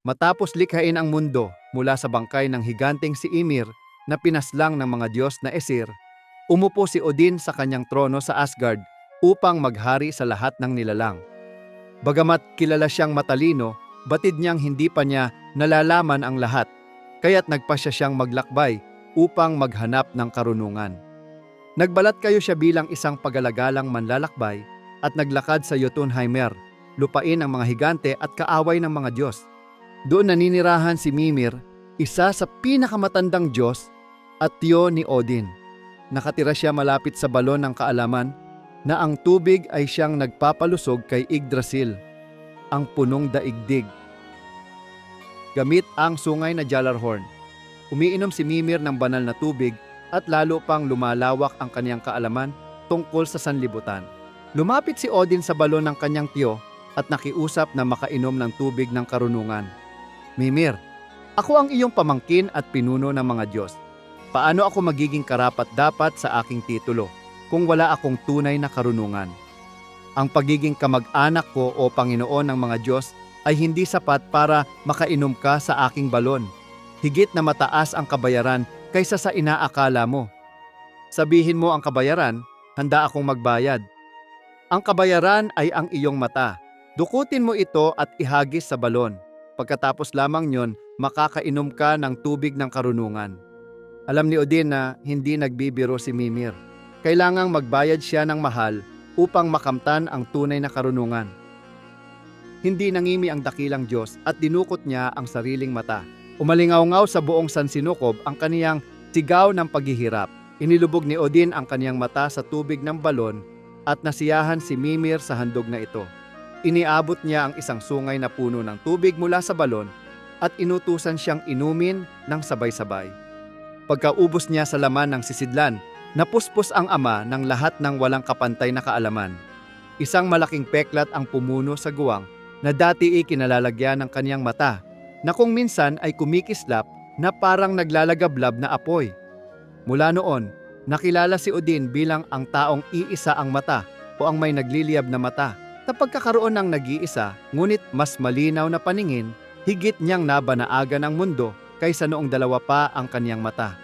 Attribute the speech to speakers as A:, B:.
A: Matapos likhain ang mundo mula sa bangkay ng higanteng si Ymir na pinaslang ng mga Diyos na Esir, umupo si Odin sa kanyang trono sa Asgard upang maghari sa lahat ng nilalang. Bagamat kilala siyang matalino, batid niyang hindi pa niya nalalaman ang lahat, kaya't nagpasya siyang maglakbay upang maghanap ng karunungan. Nagbalat kayo siya bilang isang pagalagalang manlalakbay at naglakad sa Jotunheimer, lupain ng mga higante at kaaway ng mga Diyos. Doon naninirahan si Mimir, isa sa pinakamatandang Diyos at tiyo ni Odin. Nakatira siya malapit sa balon ng kaalaman na ang tubig ay siyang nagpapalusog kay Yggdrasil, ang punong daigdig. Gamit ang sungay na Jallarhorn, umiinom si Mimir ng banal na tubig at lalo pang lumalawak ang kanyang kaalaman tungkol sa sanlibutan. Lumapit si Odin sa balon ng kanyang tiyo at nakiusap na makainom ng tubig ng karunungan. Mimir, ako ang iyong pamangkin at pinuno ng mga Diyos. Paano ako magiging karapat dapat sa aking titulo kung wala akong tunay na karunungan? Ang pagiging kamag-anak ko o Panginoon ng mga Diyos ay hindi sapat para makainom ka sa aking balon. Higit na mataas ang kabayaran kaysa sa inaakala mo. Sabihin mo ang kabayaran, handa akong magbayad. Ang kabayaran ay ang iyong mata. Dukutin mo ito at ihagis sa balon. Pagkatapos lamang nyon, makakainom ka ng tubig ng karunungan. Alam ni Odin na hindi nagbibiro si Mimir. Kailangang magbayad siya ng mahal upang makamtan ang tunay na karunungan. Hindi nangimi ang dakilang Diyos at dinukot niya ang sariling mata. Umalingaw-ngaw sa buong sansinukob ang kaniyang sigaw ng paghihirap. Inilubog ni Odin ang kaniyang mata sa tubig ng balon at nasiyahan si Mimir sa handog na ito. Iniabot niya ang isang sungay na puno ng tubig mula sa balon at inutusan siyang inumin ng sabay-sabay. Pagkaubos niya sa laman ng sisidlan, napuspos ang ama ng lahat ng walang kapantay na kaalaman. Isang malaking peklat ang pumuno sa guwang na dati ikinalalagyan ng kaniyang mata na kung minsan ay kumikislap na parang naglalagablab na apoy. Mula noon, nakilala si Odin bilang ang taong iisa ang mata o ang may nagliliyab na mata. Sa pagkakaroon ng nag-iisa, ngunit mas malinaw na paningin, higit niyang nabanaagan ang mundo kaysa noong dalawa pa ang kaniyang mata.